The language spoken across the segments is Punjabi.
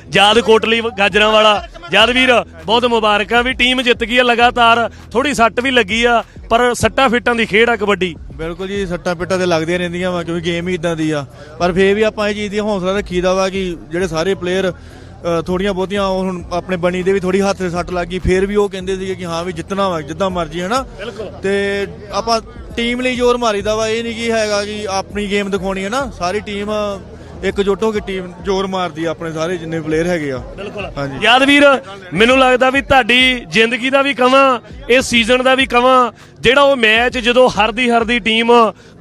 ਯਾਦ ਕੋਟਲੀ ਗਾਜਰਾਂ ਵਾਲਾ ਯਾਦ ਵੀਰ ਬਹੁਤ ਮੁਬਾਰਕਾਂ ਵੀ ਟੀਮ ਜਿੱਤ ਗਈ ਆ ਲਗਾਤਾਰ। ਥੋੜੀ ਸੱਟ ਵੀ ਲੱਗੀ ਆ, ਪਰ ਸੱਟਾਂ ਫਿੱਟਾਂ ਦੀ ਖੇਡ ਆ ਕਬੱਡੀ। ਬਿਲਕੁਲ ਜੀ, ਸੱਟਾਂ ਪਿੱਟਾਂ ਤੇ ਲੱਗਦੀਆਂ ਰਹਿੰਦੀਆਂ ਵਾ, ਕਿਉਂਕਿ ਗੇਮ ਹੀ ਇਦਾਂ ਦੀ ਆ। ਪਰ ਫੇਰ ਵੀ ਆਪਾਂ ਇਹ ਚੀਜ਼ ਦੀ ਹੌਸਲਾ ਰੱਖੀਦਾ ਵਾ ਕਿ ਜਿਹੜੇ ਸਾਰੇ ਪਲੇਅਰ ਥੋੜੀਆਂ ਬਹੁਤੀਆਂ ਉਹ ਹੁਣ ਆਪਣੇ ਬਣੀ ਦੇ ਵੀ ਥੋੜੀ ਹੱਥ ਸੱਟ ਲੱਗੀ ਫੇਰ ਵੀ ਉਹ ਕਹਿੰਦੇ ਸੀਗੇ ਕਿ ਹਾਂ ਵੀ ਜਿੱਤਣਾ ਵਾ ਜਿੱਦਾਂ ਮਰਜ਼ੀ ਹੈ ਨਾ ਤੇ ਆਪਾਂ ਟੀਮ ਲਈ ਜ਼ੋਰ ਮਾਰੀਦਾ ਵਾ ਇਹ ਨਹੀਂ ਕਿ ਹੈਗਾ ਕਿ ਆਪਣੀ ਗੇਮ ਦਿਖਾਉਣੀ ਹੈ ਨਾ ਸਾਰੀ ਟੀਮ ਇਕਜੁੱਟ ਹੋ ਕੇ ਟੀਮ ਜ਼ੋਰ ਮਾਰਦੀ ਆ ਆਪਣੇ ਸਾਰੇ ਜਿੰਨੇ ਪਲੇਅਰ ਹੈਗੇ ਆ। ਬਿਲਕੁਲ। ਹਾਂਜੀ। ਯਾਦ ਵੀਰ ਮੈਨੂੰ ਲੱਗਦਾ ਵੀ ਤੁਹਾਡੀ ਜ਼ਿੰਦਗੀ ਦਾ ਵੀ ਕਵਾਂ ਇਹ ਸੀਜ਼ਨ ਦਾ ਵੀ ਕਵਾਂ ਜਿਹੜਾ ਉਹ ਮੈਚ ਜਦੋਂ ਹਰਦੀ ਹਰਦੀ ਟੀਮ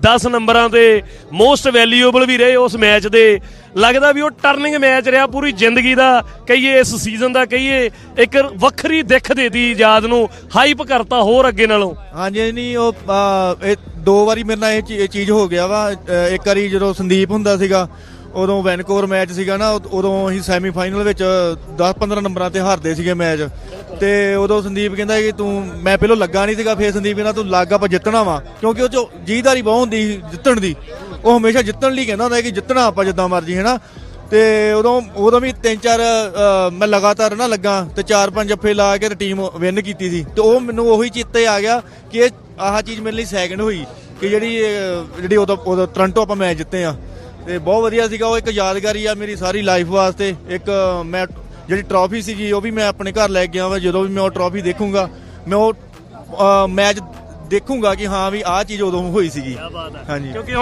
10 ਨੰਬਰਾਂ ਤੇ ਮੋਸਟ ਵੈਲਿਊਏਬਲ ਵੀ ਰਹੇ ਉਸ ਮੈਚ ਦੇ ਲੱਗਦਾ ਵੀ ਉਹ ਟਰਨਿੰਗ ਮੈਚ ਰਿਹਾ ਪੂਰੀ ਜ਼ਿੰਦਗੀ ਦਾ ਕਹੀਏ ਇਸ ਸੀਜ਼ਨ ਦਾ ਕਹੀਏ ਇੱਕ ਵੱਖਰੀ ਦਿੱਖ ਦੇਤੀ ਯਾਦ ਨੂੰ ਹਾਈਪ ਕਰਤਾ ਹੋਰ ਅੱਗੇ ਨਾਲੋਂ। ਹਾਂਜੀ ਨਹੀਂ ਉਹ ਇਹ ਦੋ ਵਾਰੀ ਮੇਰੇ ਨਾਲ ਇਹ ਚੀਜ਼ ਹੋ ਗਿਆ ਵਾ ਇੱਕ ਵਾਰੀ ਜਦੋਂ ਸੰਦੀਪ ਹੁੰਦਾ ਸੀਗਾ ਉਦੋਂ ਵੈਨਕੂਵਰ ਮੈਚ ਸੀਗਾ ਨਾ, ਉਦੋਂ ਅਸੀਂ ਸੈਮੀਫਾਈਨਲ ਵਿੱਚ 10-15 ਨੰਬਰਾਂ ਤੇ ਹਾਰਦੇ ਸੀਗੇ ਮੈਚ। ਤੇ ਉਦੋਂ ਸੰਦੀਪ ਕਹਿੰਦਾ ਕਿ ਤੂੰ, ਮੈਂ ਪਹਿਲਾਂ ਲੱਗਾ ਨਹੀਂ ਸੀਗਾ, ਫੇਰ ਸੰਦੀਪ ਕਹਿੰਦਾ ਤੂੰ ਲੱਗ ਆਪਾਂ ਜਿੱਤਣਾ ਵਾ, ਕਿਉਂਕਿ ਉਹ ਚ ਜੀਦਾਰੀ ਬਹੁਤ ਹੁੰਦੀ ਸੀ ਜਿੱਤਣ ਦੀ। ਉਹ ਹਮੇਸ਼ਾ ਜਿੱਤਣ ਲਈ ਕਹਿੰਦਾ ਹੁੰਦਾ ਕਿ ਜਿੱਤਣਾ ਆਪਾਂ ਜਿੱਦਾਂ ਮਰਜ਼ੀ, ਹੈਨਾ? ਤੇ ਉਦੋਂ ਉਦੋਂ ਵੀ ਤਿੰਨ ਚਾਰ ਮੈਂ ਲਗਾਤਾਰ ਨਾ ਲੱਗਾ ਤੇ ਚਾਰ ਪੰਜ ਜੱਫੇ ਲਾ ਕੇ ਤੇ ਟੀਮ ਵਿਨ ਕੀਤੀ ਸੀ। ਤੇ ਉਹ ਮੈਨੂੰ ਉਹੀ ਚਿੱਤੇ ਆ ਗਿਆ ਕਿ ਇਹ, ਆਹ ਚੀਜ਼ ਮੇਰੇ ਲਈ ਸੈਕਿੰਡ ਹੋਈ, ਕਿ ਜਿਹੜੀ ਜਿਹੜੀ ਉਦੋਂ ਉਦੋਂ ਟ੍ਰਾਂਟੋ ਆਪਾਂ ਮੈਚ ਜਿੱਤੇ ਆ। ਤੇ ਬਹੁਤ ਵਧੀਆ ਸੀਗਾ ਉਹ ਇੱਕ ਯਾਦਗਾਰੀ ਆ ਮੇਰੀ ਸਾਰੀ ਲਾਈਫ ਵਾਸਤੇ। ਇੱਕ ਮੈਂ ਜਿਹੜੀ ਟਰੋਫੀ ਸੀਗੀ ਉਹ ਵੀ ਮੈਂ ਆਪਣੇ ਘਰ ਲੈ ਕੇ ਗਿਆ ਵਾ ਜਦੋਂ ਵੀ ਮੈਂ ਉਹ ਟਰੋਫੀ ਦੇਖੂੰਗਾ ਮੈਂ ਉਹ ਮੈਚ ਦੇਖੂੰਗਾ ਕਿ ਹਾਂ ਵੀ ਆਹ ਚੀਜ਼ ਉਦੋਂ ਹੋਈ ਸੀਗੀ। ਹਾਂਜੀ। ਕਿਉਂਕਿ